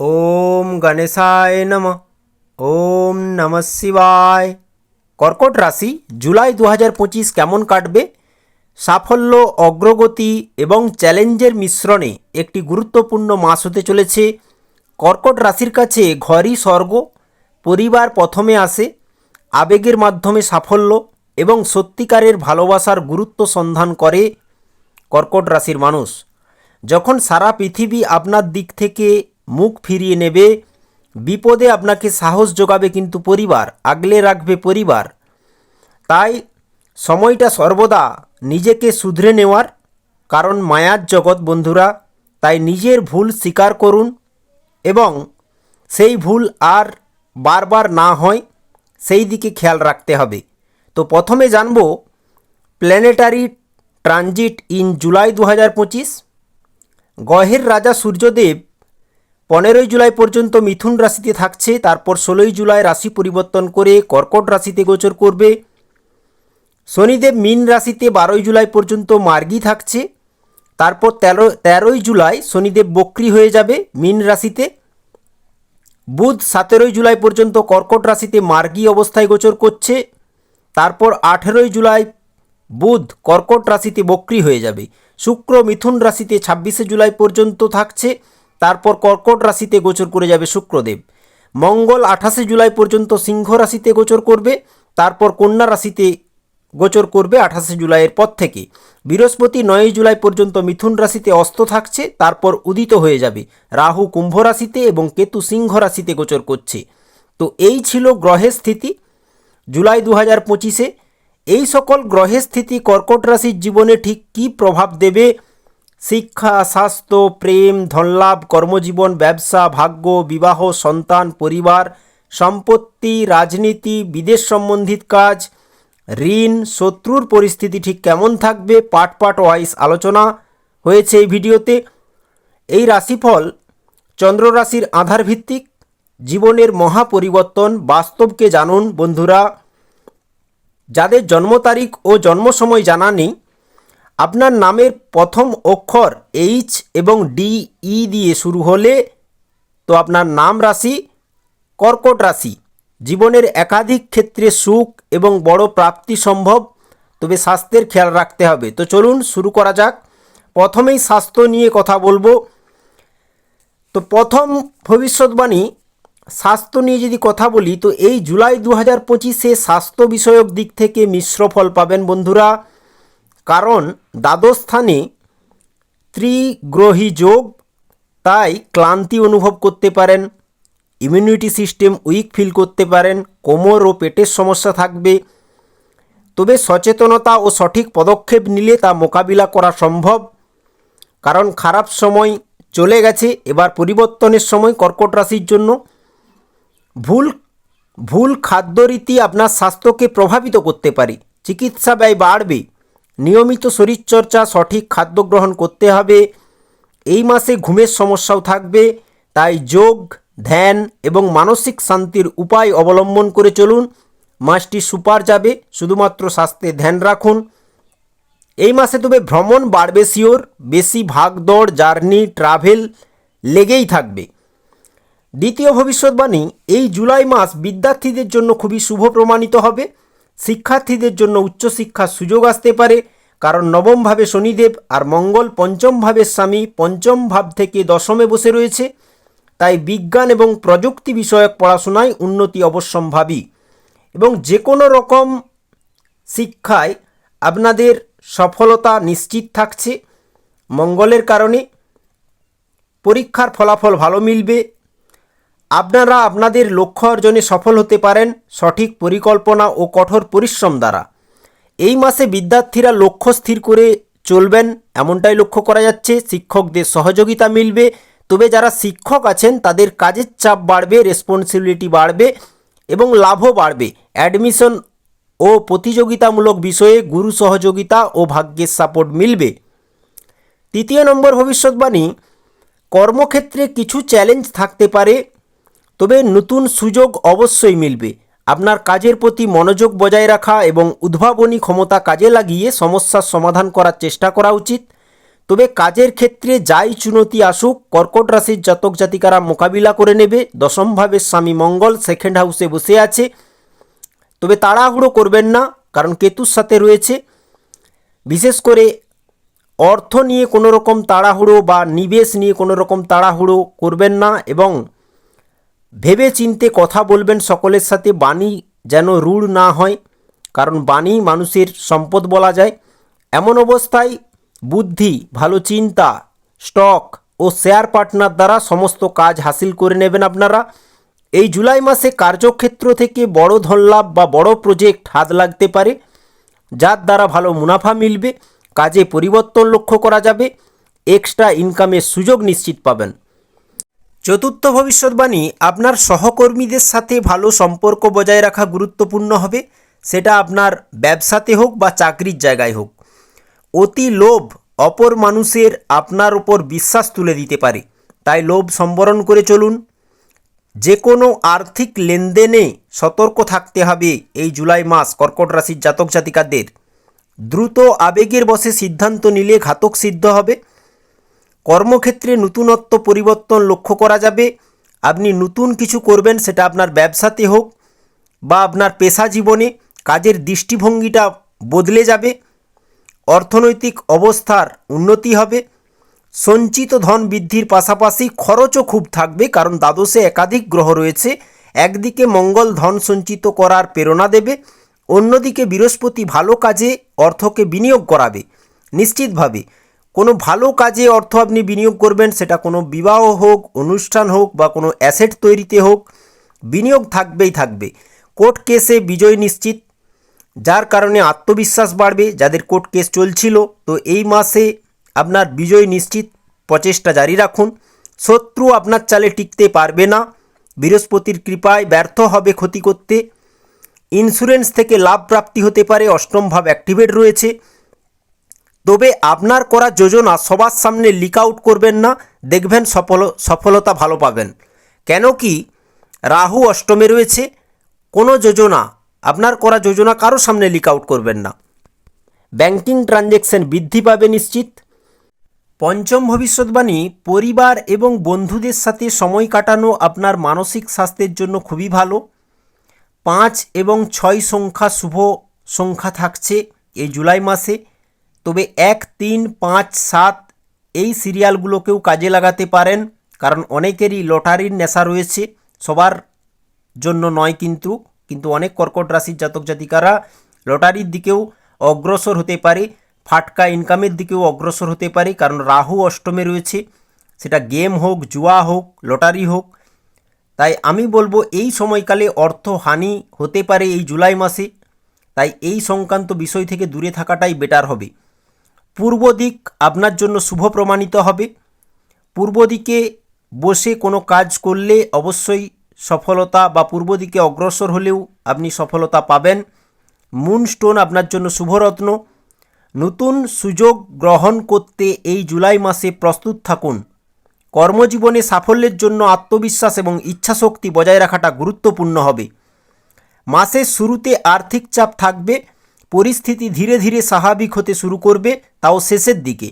ওম গণেশায় নম। ওম নম শিবায়। কর্কট রাশি, জুলাই দু হাজার পঁচিশ কেমন কাটবে? সাফল্য, অগ্রগতি এবং চ্যালেঞ্জের মিশ্রণে একটি গুরুত্বপূর্ণ মাস হতে চলেছে। কর্কট রাশির কাছে ঘরই স্বর্গ, পরিবার প্রথমে আসে, আবেগের মাধ্যমে সাফল্য এবং সত্যিকারের ভালোবাসার গুরুত্ব সন্ধান করে কর্কট রাশির মানুষ। যখন সারা পৃথিবী আপনার দিক থেকে মুখ ফিরিয়ে নেবে, বিপদে আপনাকে সাহস যোগাবে কিন্তু পরিবার, আগলে রাখবে পরিবার। তাই সময়টা সর্বদা নিজেকে শুধরে নেওয়ার কারণ মায়ার জগৎ, বন্ধুরা। তাই নিজের ভুল স্বীকার করুন এবং সেই ভুল আর বারবার না হয়, সেই দিকে খেয়াল রাখতে হবে। তো প্রথমে জানব, প্ল্যানেটারি ট্রানজিট ইন জুলাই দু হাজার পঁচিশ, গহের রাজা সূর্যদেব পনেরোই জুলাই পর্যন্ত মিথুন রাশিতে থাকছে, তারপর ষোলোই জুলাই রাশি পরিবর্তন করে কর্কট রাশিতে গোচর করবে। শনিদেব মীন রাশিতে বারোই জুলাই পর্যন্ত মার্গী থাকছে। তারপর তেরো, তেরোই জুলাই শনিদেব বক্রি হয়ে যাবে মীন রাশিতে। বুধ সতেরোই জুলাই পর্যন্ত কর্কট রাশিতে মার্গী অবস্থায় গোচর করছে। তারপর আঠেরোই জুলাই বুধ কর্কট রাশিতে বক্রি হয়ে যাবে। শুক্র মিথুন রাশিতে ছাব্বিশে জুলাই পর্যন্ত থাকছে। তারপর কর্কট রাশিতে গোচর করে যাবে শুক্রদেব। মঙ্গল আঠাশে জুলাই পর্যন্ত সিংহ রাশিতে গোচর করবে, তারপর কন্যা রাশিতে গোচর করবে আঠাশে জুলাইয়ের পর থেকে। বৃহস্পতি নয়ই জুলাই পর্যন্ত মিথুন রাশিতে অস্ত থাকছে, তারপর উদিত হয়ে যাবে। রাহু কুম্ভ রাশিতে এবং কেতু সিংহ রাশিতে গোচর করছে। তো এই ছিল গ্রহের স্থিতি জুলাই দু হাজার পঁচিশে। এই সকল গ্রহের স্থিতি কর্কট রাশির জীবনে ঠিক কী প্রভাব দেবে শিক্ষা, স্বাস্থ্য, প্রেম, ধনলাভ, কর্মজীবন, ব্যবসা, ভাগ্য, বিবাহ, সন্তান, পরিবার, সম্পত্তি, রাজনীতি, বিদেশ সম্বন্ধিত কাজ, ঋণ, শত্রুর পরিস্থিতি ঠিক কেমন থাকবে? পাট পাট ওয়াইজ আলোচনা হয়েছে এই ভিডিওতে। এই রাশিফল চন্দ্র রাশির আধার ভিত্তিক জীবনের মহা পরিবর্তন বাস্তবকে জানুন বন্ধুরা। যাদের জন্ম তারিখ ও জন্ম সময় জানা নেই আপনার নামের প্রথম অক্ষর এইচ এবং ডি ই দিয়ে শুরু হলে তো আপনার নাম রাশি, কর্কট রাশি। জীবনের একাধিক ক্ষেত্রে সুখ এবং বড় প্রাপ্তি সম্ভব, তবে স্বাস্থ্যের খেয়াল রাখতে হবে। তো চলুন শুরু করা যাক। প্রথমেই স্বাস্থ্য নিয়ে কথা বলব। তো প্রথম ভবিষ্যৎবাণী, স্বাস্থ্য নিয়ে যদি কথা বলি, তো এই জুলাই দু হাজার পঁচিশে স্বাস্থ্য বিষয়ক দিক থেকে মিশ্র ফল পাবেন বন্ধুরা। কারণ দ্বাদশ স্থানে ত্রিগ্রহী যোগ তাই ক্লান্তি অনুভব করতে পারেন ইমিউনিটি সিস্টেম উইক ফিল করতে পারেন, কোমর ও পেটের সমস্যা থাকবে। তবে সচেতনতা ও সঠিক পদক্ষেপ নিলে তা মোকাবিলা করা সম্ভব। কারণ খারাপ সময় চলে গেছে, এবার পরিবর্তনের সময় কর্কট রাশির জন্য। ভুল ভুল খাদ্যরীতি আপনার স্বাস্থ্যকে প্রভাবিত করতে পারে, চিকিৎসা ব্যয় বাড়বে। নিয়মিত শরীরচর্চা, সঠিক খাদ্য গ্রহণ করতে হবে। এই মাসে ঘুমের সমস্যাও থাকবে, তাই যোগ, ধ্যান এবং মানসিক শান্তির উপায় অবলম্বন করে চলুন। মাসটি সুপার যাবে, শুধুমাত্র স্বাস্থ্যে ধ্যান রাখুন। এই মাসে তবে ভ্রমণ বাড়বে শিওর, বেশি ভাগদৌড়, জার্নি, ট্রাভেল লেগেই থাকবে। দ্বিতীয় ভবিষ্যৎবাণী, এই জুলাই মাস বিদ্যার্থীদের জন্য খুবই শুভ প্রমাণিত হবে। শিক্ষার্থীদের জন্য উচ্চশিক্ষার সুযোগ আসতে পারে। কারণ নবমভাবে শনিদেব আর মঙ্গল পঞ্চম ভাবের স্বামী পঞ্চম ভাব থেকে দশমে বসে রয়েছে। তাই বিজ্ঞান এবং প্রযুক্তি বিষয়ক পড়াশোনায় উন্নতি অবশ্যম্ভাবী। এবং যে কোনো রকম শিক্ষায় আপনাদের সফলতা নিশ্চিত থাকছে। মঙ্গলের কারণে পরীক্ষার ফলাফল ভালো মিলবে। আপনারা আপনাদের লক্ষ্য অর্জনে সফল হতে পারেন সঠিক পরিকল্পনা ও কঠোর পরিশ্রম দ্বারা। এই মাসে বিদ্যার্থীরা লক্ষ্য স্থির করে চলবেন, এমনটাই লক্ষ্য করা যাচ্ছে। শিক্ষকদের সহযোগিতা মিলবে, তবে যারা শিক্ষক আছেন, তাদের কাজের চাপ বাড়বে রেসপন্সিবিলিটি বাড়বে এবং লাভও বাড়বে। অ্যাডমিশন ও প্রতিযোগিতামূলক বিষয়ে গুরু সহযোগিতা ও ভাগ্যের সাপোর্ট মিলবে। তৃতীয় নম্বর ভবিষ্যৎবাণী, কর্মক্ষেত্রে কিছু চ্যালেঞ্জ থাকতে পারে। তবে নতুন সুযোগ অবশ্যই মিলবে। আপনার কাজের প্রতি মনোযোগ বজায় রাখা এবং উদ্ভাবনী ক্ষমতা কাজে লাগিয়ে সমস্যার সমাধান করার চেষ্টা করা উচিত। তবে কাজের ক্ষেত্রে যাই চুনতি আসুক, কর্কট রাশির জাতক জাতিকারা মোকাবিলা করে নেবে। দশমভাবে স্বামী মঙ্গল সেকেন্ড হাউসে বসে আছে। তবে তাড়াহুড়ো করবেন না, কারণ কেতুর সাথে রয়েছে। বিশেষ করে অর্থ নিয়ে কোনো রকম তাড়াহুড়ো বা নিবেশ নিয়ে কোনো রকম তাড়াহুড়ো করবেন না এবং ভেবে চিনতে কথা বলবেন সকলের সাথে, বাণী যেন রূঢ় না হয়, কারণ বাণী মানুষের সম্পদ বলা যায়। এমন অবস্থায় বুদ্ধি, ভালো চিন্তা, স্টক ও শেয়ার পার্টনার দ্বারা সমস্ত কাজ হাসিল করে নেবেন আপনারা। এই জুলাই মাসে কার্যক্ষেত্র থেকে বড় ধনলাভ বা বড় প্রজেক্ট হাত লাগতে পারে, যার দ্বারা ভালো মুনাফা মিলবে, কাজে পরিবর্তন লক্ষ্য করা যাবে, এক্সট্রা ইনকামের সুযোগ নিশ্চিত পাবেন। চতুর্থ ভবিষ্যৎবাণী আপনার সহকর্মীদের সাথে ভালো সম্পর্ক বজায় রাখা গুরুত্বপূর্ণ হবে। সেটা আপনার ব্যবসাতে হোক বা চাকরির জায়গায় হোক। অতি লোভ অপর মানুষের আপনার ওপর বিশ্বাস তুলে দিতে পারে। তাই লোভ সম্বরণ করে চলুন। যে কোনো আর্থিক লেনদেনে সতর্ক থাকতে হবে এই জুলাই মাস কর্কট রাশির জাতক জাতিকাদের। দ্রুত আবেগের বসে সিদ্ধান্ত নিলে ঘাতক সিদ্ধ হবে। কর্মক্ষেত্রে নতুনত্ব পরিবর্তন লক্ষ্য করা যাবে। আপনি নতুন কিছু করবেন, সেটা আপনার ব্যবসাতে হোক বা আপনার পেশা জীবনে কাজের দৃষ্টিভঙ্গিটা বদলে যাবে, অর্থনৈতিক অবস্থার উন্নতি হবে, সঞ্চিত ধন বৃদ্ধির পাশাপাশি খরচও খুব থাকবে, কারণ দ্বাদশে একাধিক গ্রহ রয়েছে। একদিকে মঙ্গল ধন সঞ্চিত করার প্রেরণা দেবে, অন্যদিকে বৃহস্পতি ভালো কাজে অর্থকে বিনিয়োগ করাবে। নিশ্চিতভাবে কোনো ভালো কাজে অর্থ আপনি বিনিয়োগ করবেন, সেটা কোনো বিবাহ হোক, অনুষ্ঠান হোক বা কোনো অ্যাসেট তৈরিতে হোক, বিনিয়োগ থাকবেই থাকবে। কোর্ট কেসে বিজয় নিশ্চিত, যার কারণে আত্মবিশ্বাস বাড়বে, যাদের কোর্ট কেস চলছিল। তো এই মাসে আপনার বিজয় নিশ্চিত, প্রচেষ্টা জারি রাখুন। শত্রু আপনার চালে টিকতে পারবে না, বৃহস্পতির কৃপায় ব্যর্থ হবে ক্ষতি করতে। ইন্স্যুরেন্স থেকে লাভ প্রাপ্তি হতে পারে, অষ্টম ভাব অ্যাক্টিভেট রয়েছে। তবে আপনার করা যোজনা সবার সামনে লিক আউট করবেন না, দেখবেন সফল, সফলতা ভালো পাবেন। কেন কি, রাহু অষ্টমে রয়েছে, কোনো যোজনা, আপনার করা যোজনা কারও সামনে লিক আউট করবেন না। ব্যাংকিং ট্রানজ্যাকশন বৃদ্ধি পাবে নিশ্চিত। পঞ্চম ভবিষ্যৎবাণী, পরিবার এবং বন্ধুদের সাথে সময় কাটানো আপনার মানসিক স্বাস্থ্যের জন্য খুবই ভালো। পাঁচ এবং ছয় সংখ্যা শুভ সংখ্যা থাকছে এই জুলাই মাসে। তবে এক, তিন, পাঁচ, সাত এই সিরিয়ালগুলোকেও কাজে লাগাতে পারেন, কারণ অনেকেরই লটারির নেশা রয়েছে, সবার জন্য নয় কিন্তু কিন্তু অনেক কর্কট রাশির জাতক জাতিকারা লটারির দিকেও অগ্রসর হতে পারে, ফাটকা ইনকামের দিকেও অগ্রসর হতে পারে, কারণ রাহু অষ্টমে রয়েছে, সেটা গেম হোক, জুয়া হোক, লটারি হোক। তাই আমি বলব এই সময়কালে অর্থ হানি হতে পারে এই জুলাই মাসে, তাই এই সংক্রান্ত বিষয় থেকে দূরে থাকাটাই বেটার হবে। পূর্ব দিক আপনার জন্য শুভ প্রমাণিত হবে। পূর্ব দিকে বসে কোনো কাজ করলে অবশ্যই সফলতা বা পূর্ব দিকে অগ্রসর হলেও আপনি সফলতা পাবেন। মুনস্টোন আপনার জন্য শুভরত্ন। নতুন সুযোগ গ্রহণ করতে এই জুলাই মাসে প্রস্তুত থাকুন। কর্মজীবনে সাফল্যের জন্য আত্মবিশ্বাস এবং ইচ্ছাশক্তি বজায় রাখাটা গুরুত্বপূর্ণ হবে। মাসের শুরুতে আর্থিক চাপ থাকবে পরিস্থিতি ধীরে ধীরে স্বাভাবিক হতে শুরু করবে, তাও শেষের দিকে।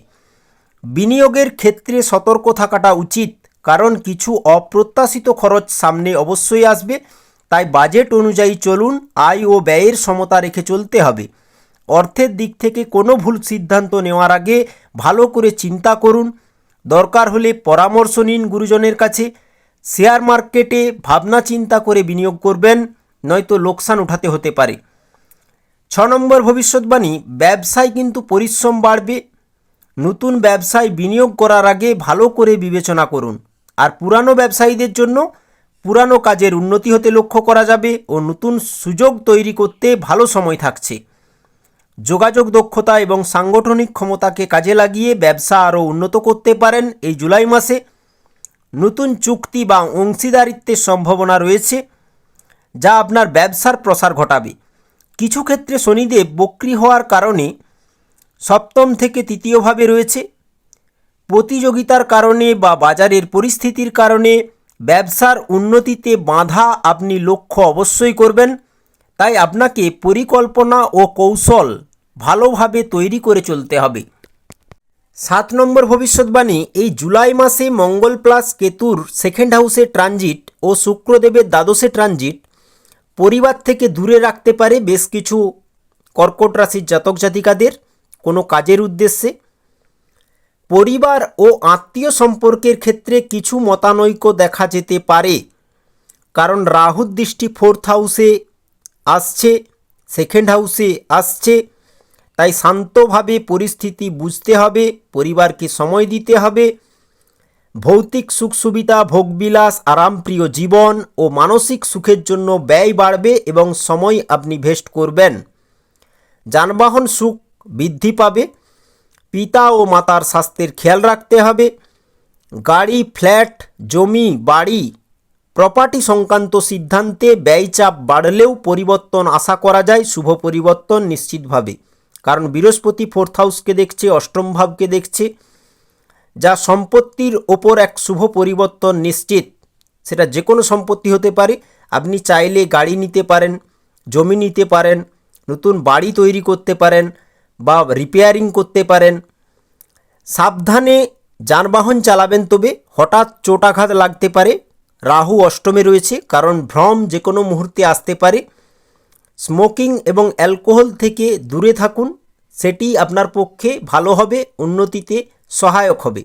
বিনিয়োগের ক্ষেত্রে সতর্ক থাকাটা উচিত, কারণ কিছু অপ্রত্যাশিত খরচ সামনে অবশ্যই আসবে, তাই বাজেট অনুযায়ী চলুন, আয় ও ব্যয়ের সমতা রেখে চলতে হবে। অর্থের দিক থেকে কোনো ভুল সিদ্ধান্ত নেওয়ার আগে ভালো করে চিন্তা করুন। দরকার হলে পরামর্শ নিন গুরুজনের কাছে। শেয়ার মার্কেটে ভাবনা চিন্তা করে বিনিয়োগ করবেন, নয়তো লোকসান উঠাতে হতে পারে। ছ নম্বর ভবিষ্যৎবাণী, ব্যবসায় কিন্তু পরিশ্রম বাড়বে। নতুন ব্যবসায় বিনিয়োগ করার আগে ভালো করে বিবেচনা করুন। আর পুরানো ব্যবসায়ীদের জন্য পুরানো কাজের উন্নতি হতে লক্ষ্য করা যাবে ও নতুন সুযোগ তৈরি করতে ভালো সময় থাকছে। যোগাযোগ দক্ষতা এবং সাংগঠনিক ক্ষমতাকে কাজে লাগিয়ে ব্যবসা আরও উন্নত করতে পারেন এই জুলাই মাসে। নতুন চুক্তি বা অংশীদারিত্বের সম্ভাবনা রয়েছে, যা আপনার ব্যবসার প্রসার ঘটাবে। কিছু ক্ষেত্রে শনিদেব বক্রি হওয়ার কারণে সপ্তম থেকে তৃতীয়ভাবে রয়েছে। প্রতিযোগিতার কারণে বা বাজারের পরিস্থিতির কারণে ব্যবসার উন্নতিতে বাধা আপনি লক্ষ্য অবশ্যই করবেন। তাই আপনাকে পরিকল্পনা ও কৌশল ভালোভাবে তৈরি করে চলতে হবে। সাত নম্বর ভবিষ্যৎবাণী, এই জুলাই মাসে মঙ্গল প্লাস কেতুর সেকেন্ড হাউসে ট্রানজিট ও শুক্রদেবের দ্বাদশে ট্রানজিট পরিবার থেকে দূরে রাখতে পারে বেশ কিছু কর্কট রাশির জাতক জাতিকাদের কোনো কাজের উদ্দেশ্যে। পরিবার ও আত্মীয় সম্পর্কের ক্ষেত্রে কিছু মতানৈক্য দেখা যেতে পারে, কারণ রাহুর দৃষ্টি ফোর্থ হাউসে আসছে সেকেন্ড হাউসে আসছে, তাই শান্তভাবে পরিস্থিতি বুঝতে হবে, পরিবারকে সময় দিতে হবে ভৌতিক সুখ সুবিধা, ভোগবিলাস, আরামপ্রিয় জীবন ও মানসিক সুখের জন্য ব্যয় বাড়বে এবং সময় আপনি ভেস্ট করবেন। যানবাহন সুখ বৃদ্ধি পাবে, পিতা ও মাতার স্বাস্থ্যের খেয়াল রাখতে হবে, গাড়ি, ফ্ল্যাট, জমি, বাড়ি প্রপার্টি সংক্রান্ত সিদ্ধান্তে ব্যয়চাপ বাড়লেও পরিবর্তন আশা করা যায়, শুভ পরিবর্তন নিশ্চিতভাবে। কারণ বৃহস্পতি ফোর্থ হাউসকে দেখছে, অষ্টম ভাবকে দেখছে যা সম্পত্তির ওপর এক শুভ পরিবর্তন নিশ্চিত। সেটা যে কোনো সম্পত্তি হতে পারে। আপনি চাইলে গাড়ি নিতে পারেন, জমি নিতে পারেন, নতুন বাড়ি তৈরি করতে পারেন বা রিপেয়ারিং করতে পারেন। সাবধানে যানবাহন চালাবেন তবে হঠাৎ চোটাঘাত লাগতে পারে। রাহু অষ্টমে রয়েছে, কারণ ভ্রম যে কোনো মুহূর্তে আসতে পারে। স্মোকিং এবং অ্যালকোহল থেকে দূরে থাকুন, সেটি আপনার পক্ষে ভালো হবে, উন্নতিতে সহায়ক হবে।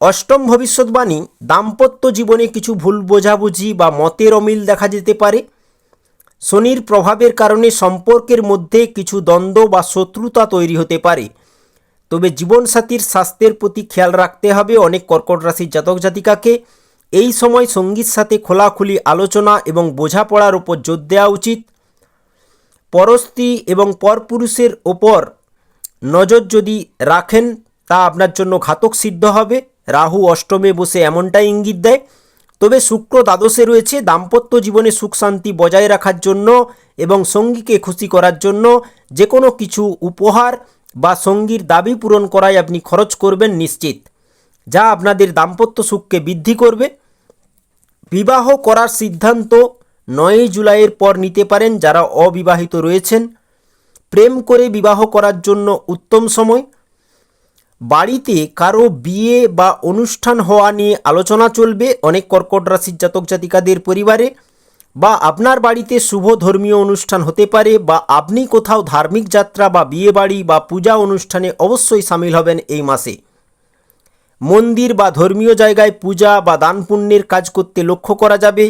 অষ্টম ভবিষ্যৎবাণী দাম্পত্য জীবনে কিছু ভুল বোঝাবুঝি বা মতের অমিল দেখা যেতে পারে। শনির প্রভাবের কারণে সম্পর্কের মধ্যে কিছু দ্বন্দ্ব বা শত্রুতা তৈরি হতে পারে। তবে জীবনসাথীর স্বাস্থ্যের প্রতি খেয়াল রাখতে হবে অনেক কর্কট রাশির জাতক জাতিকাকে। এই সময় সঙ্গীর সাথে খোলাখুলি আলোচনা এবং বোঝাপড়ার উপর জোর দেওয়া উচিত। পরস্ত্রী এবং পরপুরুষের ওপর নজর যদি রাখেন তা আপনার জন্য ঘাতক সিদ্ধ হবে। রাহু অষ্টমে বসে এমনটাই ইঙ্গিত দেয়। তবে শুক্র দ্বাদশে রয়েছে দাম্পত্য জীবনে সুখ শান্তি বজায় রাখার জন্য এবং সঙ্গীকে খুশি করার জন্য যে কোনো কিছু উপহার বা সঙ্গীর দাবি পূরণ করায় আপনি খরচ করবেন নিশ্চিত, যা আপনাদের দাম্পত্য সুখকে বৃদ্ধি করবে। বিবাহ করার সিদ্ধান্ত নয়ই জুলাইয়ের পর নিতে পারেন যারা অবিবাহিত রয়েছেন। প্রেম করে বিবাহ করার জন্য উত্তম সময়। বাড়িতে কারও বিয়ে বা অনুষ্ঠান হওয়া নিয়ে আলোচনা চলবে। অনেক কর্কট রাশির জাতক জাতিকাদের পরিবারে। বা আপনার বাড়িতে শুভ ধর্মীয় অনুষ্ঠান হতে পারে বা আপনি কোথাও ধার্মিক যাত্রা বা বিয়ে বাড়ি বা পূজা অনুষ্ঠানে অবশ্যই সামিল হবেন এই মাসে। মন্দির বা ধর্মীয় জায়গায় পূজা বা দান পুণ্যের কাজ করতে লক্ষ্য করা যাবে।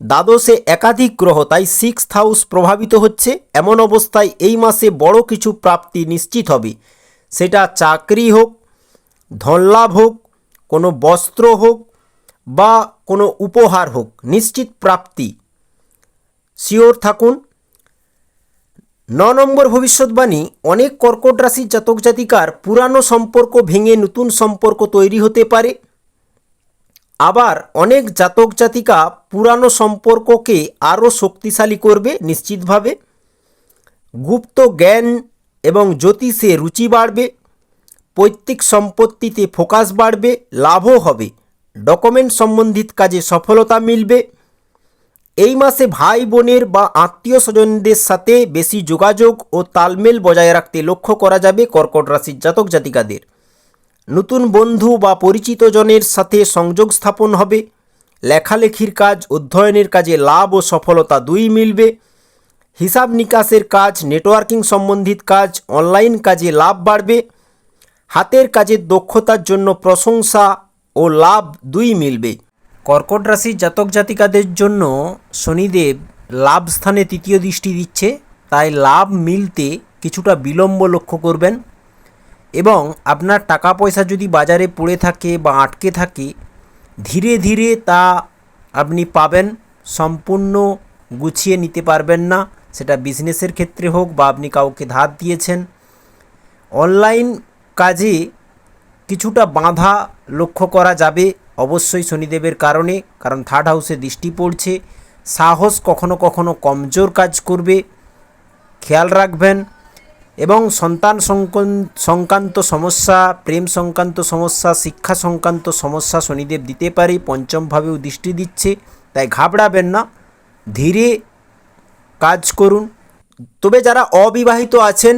দ্বাদশে একাধিক গ্রহ, তাই সিক্স হাউস প্রভাবিত হচ্ছে। এমন অবস্থায় এই মাসে বড় কিছু প্রাপ্তি নিশ্চিত হবে। সেটা চাকরি হোক, ধনলাভ হোক, কোনো বস্ত্র হোক বা কোনো উপহার হোক, নিশ্চিত প্রাপ্তি। শিওর থাকুন। ন নম্বর ভবিষ্যৎবাণী, অনেক কর্কট রাশির জাতক জাতিকার পুরানো সম্পর্ক ভেঙে নতুন সম্পর্ক তৈরি হতে পারে। আবার অনেক জাতক জাতিকা পুরানো সম্পর্ককে আরও শক্তিশালী করবে নিশ্চিতভাবে। গুপ্ত জ্ঞান এবং জ্যোতিষে রুচি বাড়বে, পৈতৃক সম্পত্তিতে ফোকাস বাড়বে, লাভও হবে। ডকুমেন্ট সম্বন্ধিত কাজে সফলতা মিলবে। এই মাসে ভাই বোনের বা আত্মীয় স্বজনদের সাথে বেশি যোগাযোগ ও তালমেল বজায় রাখতে লক্ষ্য করা যাবে কর্কট রাশির জাতক জাতিকাদের। নতুন বন্ধু বা পরিচিত জনের সাথে সংযোগ স্থাপন হবে। লেখালেখির কাজ, অধ্যয়নের কাজে লাভ ও সফলতা দুই মিলবে। হিসাব নিকাশের কাজ নেটওয়ার্কিং সম্বন্ধিত কাজ অনলাইন কাজে লাভ বাড়বে। হাতের কাজের দক্ষতার জন্য প্রশংসা ও লাভ দুই মিলবে। কর্কট রাশির জাতক জাতিকাদের জন্য শনিদেব লাভ স্থানে তৃতীয় দৃষ্টি দিচ্ছে, তাই লাভ মিলতে কিছুটা বিলম্ব লক্ষ্য করবেন। এবং আপনার টাকা পয়সা যদি বাজারে পড়ে থাকে বা আটকে থাকে, ধীরে ধীরে তা আপনি পাবেন, সম্পূর্ণ গুছিয়ে নিতে পারবেন না। সেটা বিজনেসের ক্ষেত্রে হোক বা আপনি কাউকে ধার দিয়েছেন অনলাইন কাজে কিছুটা বাধা লক্ষ্য করা যাবে অবশ্যই শনিদেবের কারণে, কারণ থার্ড হাউসে দৃষ্টি পড়ছে। সাহস কখনো কখনো কমজোর কাজ করবে, খেয়াল রাখবেন। এবং সন্তান সংক্রান্ত সমস্যা, প্রেম সংক্রান্ত সমস্যা, শিক্ষা সংক্রান্ত সমস্যা শনিদেব দিতে পারে, পঞ্চমভাবেও দৃষ্টি দিচ্ছে, তাই ঘাবড়াবেন না। ধীরে কাজ করুন। তবে যারা অবিবাহিত আছেন,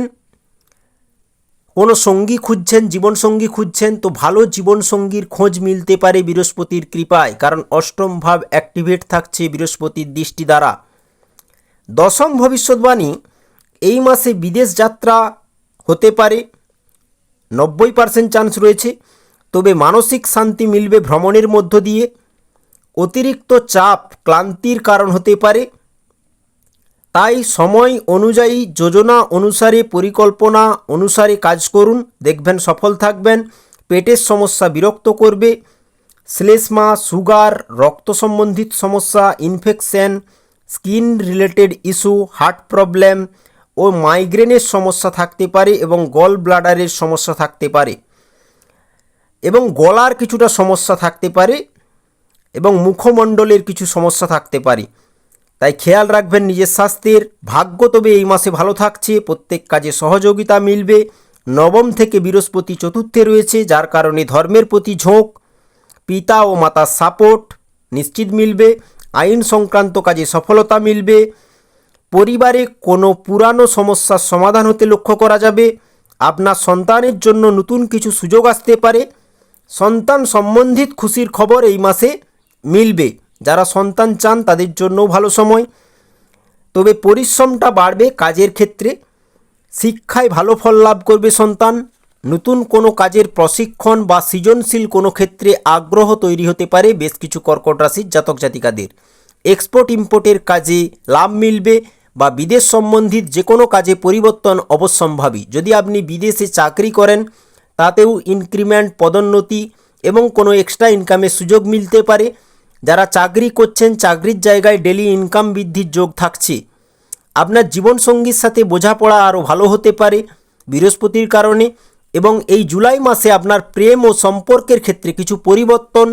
কোনো সঙ্গী খুঁজছেন, জীবনসঙ্গী খুঁজছেন, তো ভালো জীবনসঙ্গীর খোঁজ মিলতে পারে বৃহস্পতির কৃপায়, কারণ অষ্টম ভাব অ্যাক্টিভেট থাকছে বৃহস্পতির দৃষ্টি দ্বারা। দশম ভবিষ্যৎবাণী এই মাসে বিদেশ যাত্রা হতে পারে, নব্বই পার্সেন্ট চান্স রয়েছে, তবে মানসিক শান্তি মিলবে ভ্রমণের মধ্য দিয়ে। অতিরিক্ত চাপ, ক্লান্তির কারণ হতে পারে তাই সময় অনুযায়ী যোজনা অনুসারে পরিকল্পনা অনুসারে কাজ করুন, দেখবেন সফল থাকবেন, পেটের সমস্যা বিরক্ত করবে, শ্লেষ্মা, সুগার, রক্ত সম্বন্ধিত সমস্যা infection skin related issue heart problem ও মাইগ্রেনের সমস্যা থাকতে পারে এবং গল ব্লাডারের সমস্যা থাকতে পারে এবং গলার কিছুটা সমস্যা থাকতে পারে এবং মুখমণ্ডলের কিছু সমস্যা থাকতে পারে। তাই খেয়াল রাখবেন নিজের স্বাস্থ্যের ভাগ্য তবে এই মাসে ভালো থাকছে, প্রত্যেক কাজে সহযোগিতা মিলবে। নবম থেকে বৃহস্পতি চতুর্থে রয়েছে, যার কারণে ধর্মের প্রতি ঝোঁক, পিতা ও মাতার সাপোর্ট নিশ্চিত মিলবে, আইন সংক্রান্ত কাজে সফলতা মিলবে, পরিবারে কোনো পুরানো সমস্যার সমাধান হতে লক্ষ্য করা যাবে, আপনার সন্তানের জন্য নতুন কিছু সুযোগ আসতে পারে, সন্তান সম্বন্ধিত খুশির খবর এই মাসে মিলবে। যারা সন্তান চান তাদের জন্যও ভালো সময়। তবে পরিশ্রমটা বাড়বে কাজের ক্ষেত্রে। শিক্ষায় ভালো ফল লাভ করবে সন্তান। নতুন কোনো কাজের প্রশিক্ষণ বা সৃজনশীল কোনো ক্ষেত্রে আগ্রহ তৈরি হতে পারে বেশ কিছু কর্কট রাশির জাতক জাতিকাদের। এক্সপোর্ট ইম্পোর্টের কাজে লাভ মিলবে বা বিদেশ সম্বন্ধিত যে কোনো কাজে পরিবর্তন অবশ্যম্ভাবী। যদি আপনি বিদেশে চাকরি করেন, তাতেও ইনক্রিমেন্ট পদোন্নতি এবং কোনো এক্সট্রা ইনকামের সুযোগ মিলতে পারে। যারা চাকরি করছেন, চাকরির জায়গায় ডেলি ইনকাম বৃদ্ধির যোগ থাকছে। আপনার জীবনসঙ্গীর সাথে বোঝাপড়া আরও ভালো হতে পারে বৃহস্পতির কারণে এবং এই জুলাই মাসে আপনার প্রেম ও সম্পর্কের ক্ষেত্রে কিছু পরিবর্তন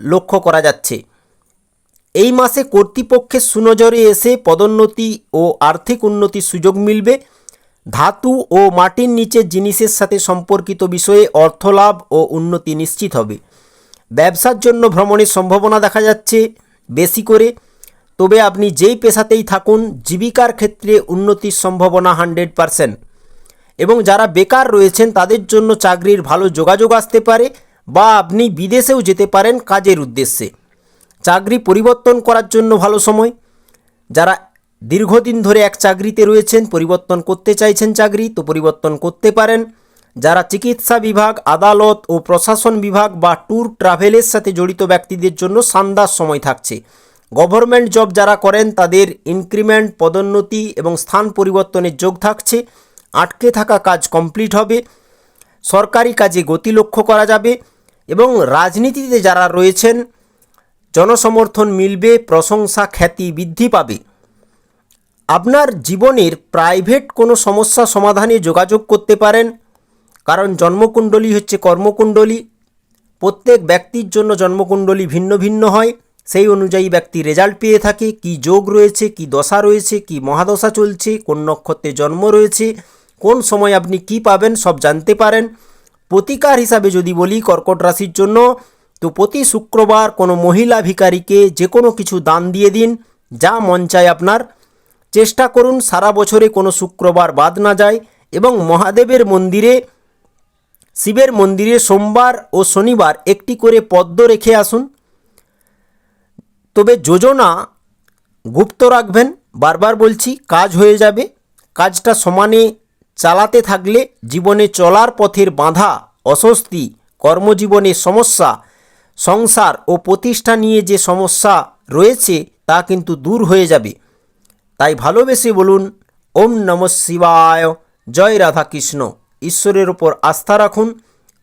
লক্ষ্য করা যাচ্ছে। এই মাসে কর্তৃপক্ষের সুনজরে এসে পদোন্নতি ও আর্থিক উন্নতির সুযোগ মিলবে। ধাতু ও মাটির নিচের জিনিসের সাথে সম্পর্কিত বিষয়ে অর্থলাভ ও উন্নতি নিশ্চিত হবে। ব্যবসার জন্য ভ্রমণের সম্ভাবনা দেখা যাচ্ছে বেশি করে। তবে আপনি যেই পেশাতেই থাকুন, জীবিকার ক্ষেত্রে উন্নতির সম্ভাবনা হান্ড্রেড পারসেন্ট। এবং যারা বেকার রয়েছেন, তাদের জন্য চাকরির ভালো যোগাযোগ আসতে পারে বা আপনি বিদেশেও যেতে পারেন কাজের উদ্দেশ্যে। চাকরি পরিবর্তন করার জন্য ভালো সময়। যারা দীর্ঘদিন ধরে এক চাকরিতে রয়েছেন, পরিবর্তন করতে চাইছেন চাকরি, তো পরিবর্তন করতে পারেন। যারা চিকিৎসা বিভাগ, আদালত ও প্রশাসন বিভাগ বা ট্যুর ট্রাভেলের সাথে জড়িত ব্যক্তিদের জন্য শানদার সময় থাকছে। গভর্নমেন্ট জব যারা করেন, তাদের ইনক্রিমেন্ট, পদোন্নতি এবং স্থান পরিবর্তনের যোগ থাকছে। আটকে থাকা কাজ কমপ্লিট হবে। সরকারি কাজে গতি লক্ষ্য করা যাবে এবং রাজনীতিতে যারা রয়েছেন, জনসমর্থন মিলবে, প্রশংসা খ্যাতি বৃদ্ধি পাবে। আপনার জীবনের প্রাইভেট কোনো সমস্যা সমাধানে যোগাযোগ করতে পারেন। কারণ জন্মকুণ্ডলী হচ্ছে কর্মকুণ্ডলী। প্রত্যেক ব্যক্তির জন্য জন্মকুণ্ডলী ভিন্ন ভিন্ন হয়। সেই অনুযায়ী ব্যক্তি রেজাল্ট পেয়ে থাকে, কি যোগ রয়েছে, কি দশা রয়েছে, কি মহাদশা চলছে, কোন নক্ষত্রে জন্ম রয়েছে, কোন সময় আপনি কি পাবেন সব জানতে পারেন। প্রতিকার হিসাবে যদি বলি কর্কট রাশির জন্য, তো প্রতি শুক্রবার কোনো মহিলা ভিকারিকে যে কোনো কিছু দান দিয়ে দিন, যা মন চায় আপনার। চেষ্টা করুন সারা বছরে কোনো শুক্রবার বাদ না যায় এবং মহাদেবের মন্দিরে শিবের মন্দিরে সোমবার ও শনিবার একটি করে পদ্ম রেখে আসুন। তবে যোজনা গুপ্ত রাখবেন। বারবার বলছি, কাজ হয়ে যাবে। কাজটা সমানে চালাতে থাকলে জীবনে চলার পথের বাধা, অস্বস্তি কর্মজীবনের সমস্যা, সংসার ও প্রতিষ্ঠা নিয়ে যে সমস্যা রয়েছে তা কিন্তু দূর হয়ে যাবে। তাই ভালোবেসে বলুন, ওম নম শিবায়। জয় রাধা কৃষ্ণ ঈশ্বরের ওপর আস্থা রাখুন।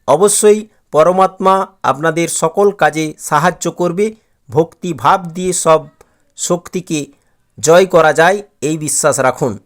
অবশ্যই পরমাত্মা আপনাদের সকল কাজে সাহায্য করবে। ভক্তি ভাব দিয়ে সব শক্তিকে জয় করা যায়, এই বিশ্বাস রাখুন।